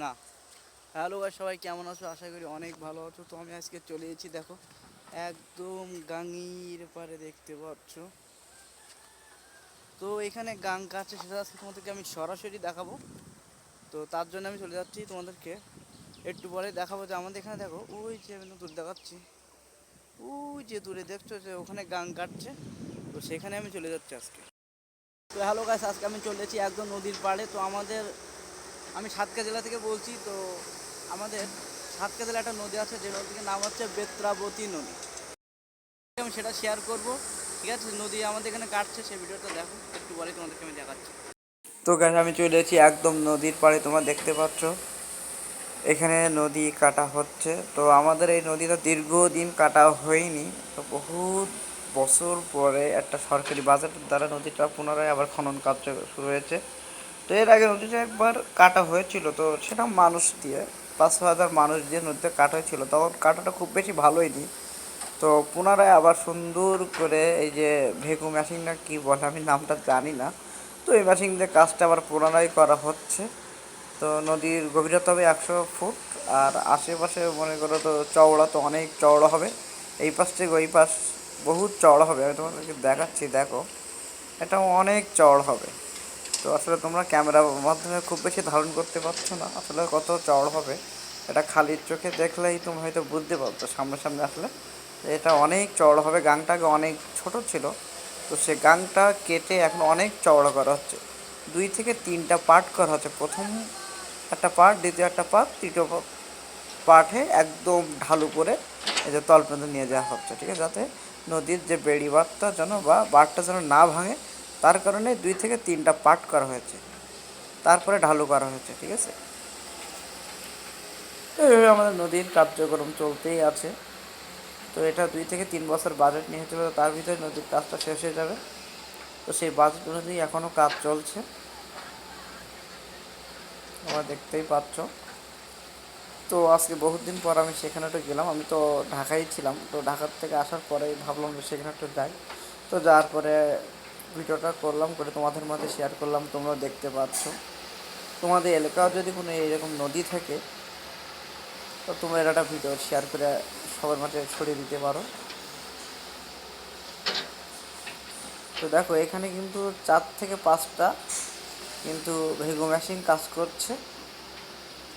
না। হ্যালো ভাই সবাই কেমন আছো? আশা করি অনেক ভালো আছো। তো আমি আজকে চলে এসেছি, দেখো, একদম গাঙ্গির পারে দেখতে পাচ্ছ। তো এখানে গাং কাছে সেটা আজকে তোমাদেরকে আমি সরাসরি দেখাবো। তো তার জন্য আমি চলে যাচ্ছি তোমাদেরকে একটু পরে দেখাবো যে আমাদের এখানে দেখো, ওই যে আমি দূর দেখাচ্ছি। ওই যে দূরে দেখছ যে ওখানে গাং কাটছে। তো সেখানে আমি চলে যাচ্ছি আজকে। তো হ্যালো গাছ আজকে আমি চলে এসেছি একদম নদীর পাড়ে। তো আমাদের আমি সাতকা জেলা থেকে বলছি, তো আমাদের সাতকা জেলা একটা নদী আছে, যে নদীর নাম হচ্ছে বেত্রাবতী নদী। আমি সেটা শেয়ার করব, ঠিক আছে? নদী আমাদের এখানে কাটছে, সেই ভিডিওটা দেখো, একটু পরে তোমাদেরকে আমি দেখাচ্ছি। তো গাছ আমি চলে এসেছি একদম নদীর পাড়ে, তোমরা দেখতে পাচ্ছ। এখানে নদী কাটা হচ্ছে, তো আমাদের এই নদীটা দীর্ঘদিন কাটা হয়নি, তো বহুত বছর পরে একটা সরকারি বাজেটের দ্বারা নদীটা পুনরায় আবার খনন কার্য শুরু হয়েছে। তো এর আগে নদীটা একবার কাটা হয়েছিল, তো সেটা মানুষ দিয়ে, পাঁচ হাজার মানুষ দিয়ে নদীতে কাটা হয়েছিল, তখন কাটাটা খুব বেশি ভালোই নি তো পুনরায় আবার সুন্দর করে এই যে ভেকু মেশিন না কী বলে, আমি নামটা জানি না, তো এই মেশিন দিয়ে কাজটা আবার পুনরায় করা হচ্ছে। তো নদীর গভীরতা হবে একশো ফুট, আর আশেপাশে মনে করো তো চওড়া তো অনেক চওড়া হবে। এই পাশ থেকে ওই পাশ বহুত চওড়া হবে, আমি তোমাদেরকে দেখাচ্ছি, দেখো। এটা অনেক চওড়া হবে। তো আসলে তোমরা ক্যামেরার মাধ্যমে খুব বেশি ধারণ করতে পারছ না। আসলে কত চওড়া হবে, এটা খালি চোখে দেখলেই তুমি হয়তো বুঝতে পারছ সামনে আসলে। এটা অনেক চওড়া হবে, গাংটা আগে অনেক ছোট ছিল। তো সে গাংটা কেটে এখন অনেক চওড়া করা হচ্ছে। দুই থেকে তিনটা পার্ট করা হচ্ছে। প্রথম একটা পার্ট, দ্বিতীয় একটা পার্ট, তৃতীয় পার্টে একদম ঢালু করে এই যে তল পর্যন্ত নিয়ে যাওয়া হচ্ছে, ঠিক আছে? যাতে নদীর যে বেড়ি বাঁধটা যেন বা বাঁধটা যেন না ভাঙে তার কারণে দুই থেকে তিনটা পার্ট করা হয়েছে। তারপরে ঢালু করা হয়েছে, ঠিক আছে? তো এইভাবে আমাদের নদীর কার্যক্রম চলতেই আছে। তো এটা দুই থেকে তিন বছর বাজেট নিয়েছিল তার ভিতরে নদীর কাজটা শেষ হয়ে যাবে। তো সেই বাজেট অনুযায়ী এখনও কাজ চলছে। তোমরা দেখতেই পাচ্ছ। তো আজকে বহুত দিন পর আমি সেখানে একটু গেলাম, আমি তো ঢাকায় ছিলাম। তো ঢাকার থেকে আসার পরে ভাবলাম যে সেখানে একটু যাই। তো যাওয়ার পরে ভিডিওটা করলাম, করে তোমাদের মধ্যে শেয়ার করলাম তোমরা দেখতে পাচ্ছ। তোমাদের এলাকাও যদি কোনো এরকম নদী থাকে, তো তোমরা একটা ভিডিও শেয়ার করে সবার মাঝে ছড়িয়ে দিতে পারো। তো দেখো, এখানে কিন্তু চার থেকে পাঁচটা কিন্তু ভেগো মেশিন কাজ করছে।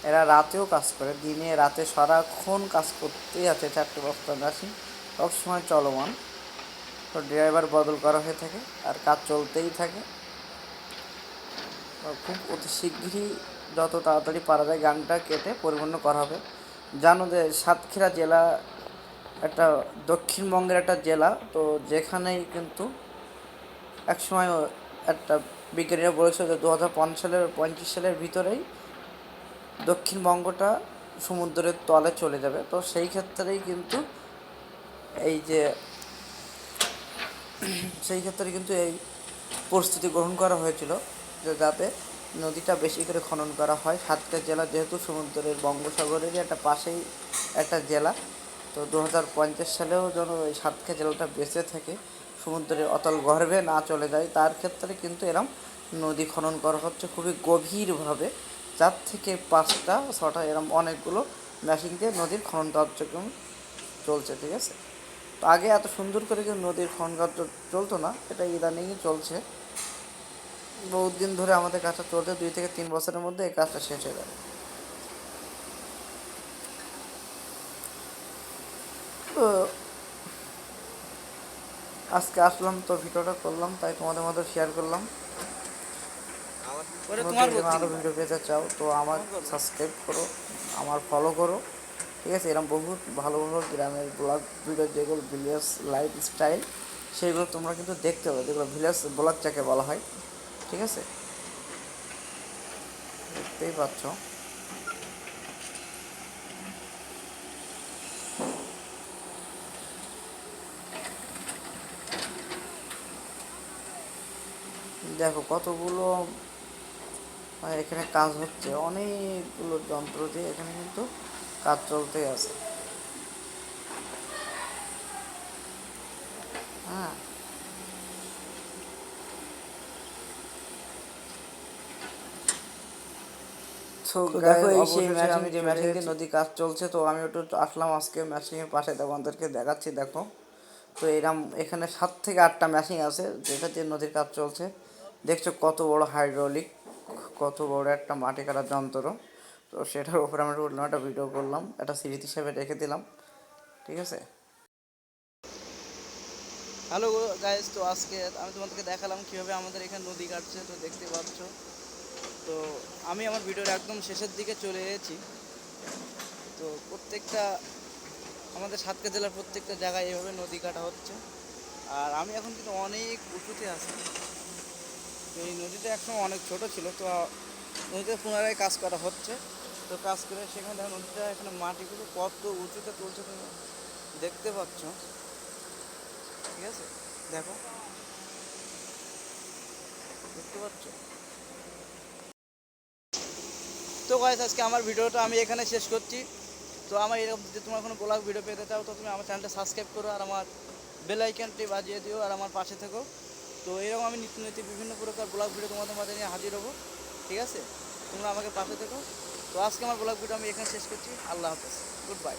এরা রাতেও কাজ করে, দিনে, রাতে সারাক্ষণ কাজ করতেই আছে চারটে পাঁচটা মেশিন সবসময় চলমান। তো ড্রাইভার বদল করা হয়ে থাকে আর কাজ চলতেই থাকে। খুব অতি শীঘ্রই যত তাড়াতাড়ি পারা যায় গানটা কেটে পরিপূর্ণ করা হবে। জানো যে সাতক্ষীরা জেলা একটা দক্ষিণবঙ্গের একটা জেলা, তো যেখানেই কিন্তু একসময় একটা বিজ্ঞানীরা বলেছিল যে দু হাজার পঞ্চাশ সালের, পঁয়ত্রিশ সালের ভিতরেই দক্ষিণবঙ্গটা সমুদ্রের তলে চলে যাবে। তো সেই ক্ষেত্রেই কিন্তু এই যে সেই ক্ষেত্রে কিন্তু এই পরিস্থিতি গ্রহণ করা হয়েছিল যাতে নদীটা বেশি করে খনন করা হয়। সাতক্ষীরা জেলা যেহেতু সমুদ্রের বঙ্গোসাগরেরই একটা পাশেই একটা জেলা, তো দু হাজার পঞ্চাশ সালেও যেন এই সাতক্ষীরা জেলাটা বেঁচে থাকে, সমুদ্রের অতল গর্ভে না চলে যায়, তার ক্ষেত্রে কিন্তু এরম নদী খনন করা হচ্ছে খুবই গভীরভাবে চার থেকে পাঁচটা, ছটা এরম অনেকগুলো মেশিন দিয়ে নদীর খনন কার্যক্রম চলছে, ঠিক আছে? তো আগে এত সুন্দর করে কিন্তু নদীর খনন কার্য চলতো না এটা ইদানিংই চলছে। বহুত দিন ধরে আমাদের কাজটা চলছে দুই থেকে তিন বছরের মধ্যে এই কাজটা শেষ হয়ে যাবে। তো আজকে আসলাম তো ভিডিওটা করলাম তাই তোমাদের মধ্যে শেয়ার করলাম। আরও ভিডিও পেতে চাও তো আমার সাবস্ক্রাইব করো আমার ফলো করো। ঠিক আছে এরকম বহুত ভালো ভালো গ্রামের ব্লগ, ভিডিও যেগুলো ভিলেজ লাইফ স্টাইল সেইগুলো তোমরা কিন্তু দেখতে পাবে। যেগুলো ভিলেজ ব্লগ যাকে বলা হয়, ঠিক আছে? দেখতেই পাচ্ছ। দেখো কতগুলো এখানে কাজ হচ্ছে। অনেকগুলো যন্ত্র দিয়ে এখানে কিন্তু কাজ চলতেই আছে। হ্যাঁ। তো দেখো এই সেই ম্যাচিং যে ম্যাচিং দিয়ে নদী কাজ চলছে তো আমি একটু আসলাম আজকে ম্যাচিং এর পাশে তোমাদেরকে দেখাচ্ছি দেখো। তো এরম এখানে সাত থেকে আটটা ম্যাচিং আছে যেটা দিয়ে নদীর কাজ চলছে। দেখছ কত বড় হাইড্রোলিক কত বড় একটা মাটি কাটার যন্ত্র। তো সেটার উপরে আমরা উঠলাম একটা ভিডিও করলাম। একটা সিরিজ হিসাবে রেখে দিলাম। ঠিক আছে? হ্যালো গাইজ তো আজকে আমি তোমাদেরকে দেখালাম কীভাবে আমাদের এখানে নদী কাটছে, তো দেখতে পাচ্ছ। তো আমি আমার ভিডিওর একদম শেষের দিকে চলে এসেছি। তো প্রত্যেকটা, আমাদের সাতক্ষীরা জেলার প্রত্যেকটা জায়গায় এভাবে নদী কাটা হচ্ছে। আর আমি এখন কিন্তু অনেক উঁচুতে আছি। এই নদীটা একসময় অনেক ছোট ছিল, তো নদীতে পুনরায় কাজ করা হচ্ছে। তো কাজ করে সেখানে দেখো নদীটা, এখানে মাটিগুলো কত উঁচুতে তুলছে তুমি দেখতে পাচ্ছ। ঠিক আছে? দেখো। দেখতে পাচ্ছ? তো গাইস আজকে আমার ভিডিওটা আমি এখানে শেষ করছি। তো আমার এরকম যদি তোমার কোনো ব্লগ ভিডিও পেতে চাও, তো তুমি আমার চ্যানেলটা সাবস্ক্রাইব করো আর আমার বেল আইকনটি বাজিয়ে দিও আর আমার পাশে থেকো। তো এরকম আমি নিত্য নিত্য বিভিন্ন প্রকার ব্লগ ভিডিও তোমাদের মাঝে নিয়ে হাজির হব। ঠিক আছে? তোমরা আমাকে পাশে থেকো। তো আজকে আমার ব্লগ ভিডিও আমি এখানে শেষ করছি। আল্লাহ হাফেজ। Good bye